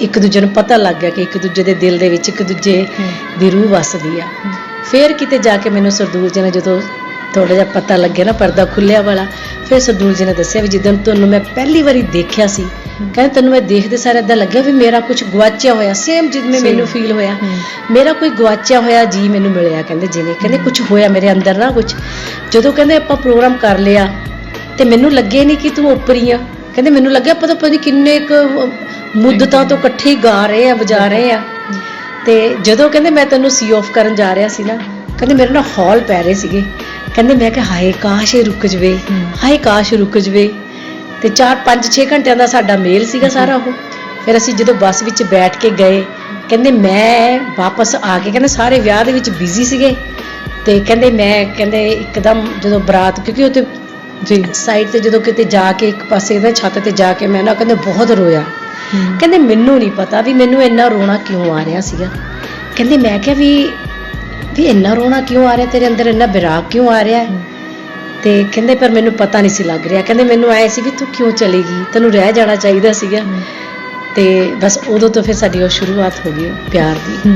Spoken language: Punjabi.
ਇੱਕ ਦੂਜੇ ਨੂੰ ਪਤਾ ਲੱਗ ਗਿਆ ਕਿ ਇੱਕ ਦੂਜੇ ਦੇ ਦਿਲ ਦੇ ਵਿੱਚ ਇੱਕ ਦੂਜੇ ਦੀ ਰੂਹ ਵਸਦੀ ਆ ਫਿਰ ਕਿਤੇ ਜਾ ਕੇ ਮੈਨੂੰ ਸਰਦੂਲ ਜੀ ਨੇ ਜਦੋਂ ਥੋੜਾ ਜਿਹਾ ਪਤਾ ਲੱਗਿਆ ਨਾ ਪਰਦਾ ਖੁੱਲਿਆ ਵਾਲਾ ਫਿਰ ਸਰਦੂਲ ਜੀ ਨੇ ਦੱਸਿਆ ਵੀ ਜਿੱਦਣ ਤੁਹਾਨੂੰ ਮੈਂ ਪਹਿਲੀ ਵਾਰੀ ਦੇਖਿਆ ਸੀ ਕਹਿੰਦੇ ਤੈਨੂੰ ਮੈਂ ਦੇਖਦੇ ਸਾਰ ਏਦਾਂ ਲੱਗਿਆ ਵੀ ਮੇਰਾ ਕੁਝ ਗਵਾਚਿਆ ਹੋਇਆ ਸੇਮ ਜਿਵੇਂ. ਮੈਨੂੰ ਫੀਲ ਹੋਇਆ। ਮੇਰਾ ਕੋਈ ਗਵਾਚਿਆ ਹੋਇਆ ਜੀ ਮੈਨੂੰ ਮਿਲਿਆ ਕਹਿੰਦੇ ਜਿਵੇਂ ਕਹਿੰਦੇ ਕੁਝ ਹੋਇਆ ਮੇਰੇ ਅੰਦਰ ਨਾ ਕੁਝ ਜਦੋਂ ਕਹਿੰਦੇ ਆਪਾਂ ਪ੍ਰੋਗਰਾਮ ਕਰ ਲਿਆ ਤੇ ਮੈਨੂੰ ਲੱਗੇ ਨਹੀਂ ਕਿ ਤੂੰ ਉੱਪਰੀ ਆ ਕਹਿੰਦੇ ਮੈਨੂੰ ਲੱਗਿਆ ਪਤਾ ਪਤਾ ਨਹੀਂ ਕਿੰਨੇ ਕੁ ਮੁੱਦਤਾਂ ਤੋਂ ਇਕੱਠੇ ਗਾ ਰਹੇ ਆ ਵਜਾ ਰਹੇ ਆ। ਤੇ ਜਦੋਂ ਕਹਿੰਦੇ ਮੈਂ ਤੈਨੂੰ ਸੀ ਆਫ ਕਰਨ ਜਾ ਰਿਹਾ ਸੀ ਨਾ ਕਹਿੰਦੇ ਮੇਰੇ ਨਾਲ ਹੌਲ ਪੈ ਰਹੇ ਸੀਗੇ। ਕਹਿੰਦੇ ਮੈਂ ਕਿਹਾ ਹਾਏ ਕਾਸ਼ ਇਹ ਰੁਕ ਜਵੇ। ਹਾਏ ਕਾਸ਼ ਰੁਕ ਜਵੇ। ਤੇ 4 5 6 ਘੰਟਿਆਂ ਦਾ ਸਾਡਾ ਮੇਲ ਸੀਗਾ ਸਾਰਾ ਉਹ। ਫਿਰ ਅਸੀਂ ਜਦੋਂ ਬੱਸ ਵਿੱਚ ਬੈਠ ਕੇ ਗਏ ਕਹਿੰਦੇ ਮੈਂ ਵਾਪਸ ਆ ਕੇ ਕਹਿੰਦੇ ਸਾਰੇ ਵਿਆਹ ਦੇ ਵਿੱਚ ਬਿਜ਼ੀ ਸੀਗੇ। ਤੇ ਕਹਿੰਦੇ ਮੈਂ ਕਹਿੰਦੇ ਇੱਕਦਮ ਜਦੋਂ ਬਰਾਤ ਕਿਉਂਕਿ ਉੱਥੇ ਜੀ। ਸਾਈਡ ਤੇ ਜਦੋਂ ਕਿਤੇ ਜਾ ਕੇ ਇੱਕ ਪਾਸੇ ਦਾ ਛੱਤ ਤੇ ਜਾ ਕੇ ਮੈਂ ਨਾ ਕਹਿੰਦੇ ਬਹੁਤ ਰੋਇਆ। ਕਹਿੰਦੇ ਮੈਨੂੰ ਨਹੀਂ ਪਤਾ ਵੀ ਮੈਨੂੰ ਇੰਨਾ ਰੋਣਾ ਕਿਉਂ ਆ ਰਿਹਾ ਸੀਗਾ। ਕਹਿੰਦੇ ਮੈਂ ਕਿਹਾ ਵੀ ਵੀ ਇੰਨਾ ਰੋਣਾ ਕਿਉਂ ਆ ਰਿਹਾ, ਤੇਰੇ ਅੰਦਰ ਇੰਨਾ ਵਿਰਾਗ ਕਿਉਂ ਆ ਰਿਹਾ? ਹੈ ਤੇ ਕਹਿੰਦੇ ਪਰ ਮੈਨੂੰ ਪਤਾ ਨਹੀਂ ਸੀ ਲੱਗ ਰਿਹਾ। ਕਹਿੰਦੇ ਮੈਨੂੰ ਆਏ ਸੀ ਵੀ ਤੂੰ ਕਿਉਂ ਚਲੀ ਗਈ ਤੈਨੂੰ ਰਹਿ ਜਾਣਾ ਚਾਹੀਦਾ ਸੀਗਾ। ਤੇ ਬਸ ਉਦੋਂ ਤੋਂ ਫਿਰ ਸਾਡੀ ਉਹ ਸ਼ੁਰੂਆਤ ਹੋ ਗਈ, ਪਿਆਰ ਦੀ।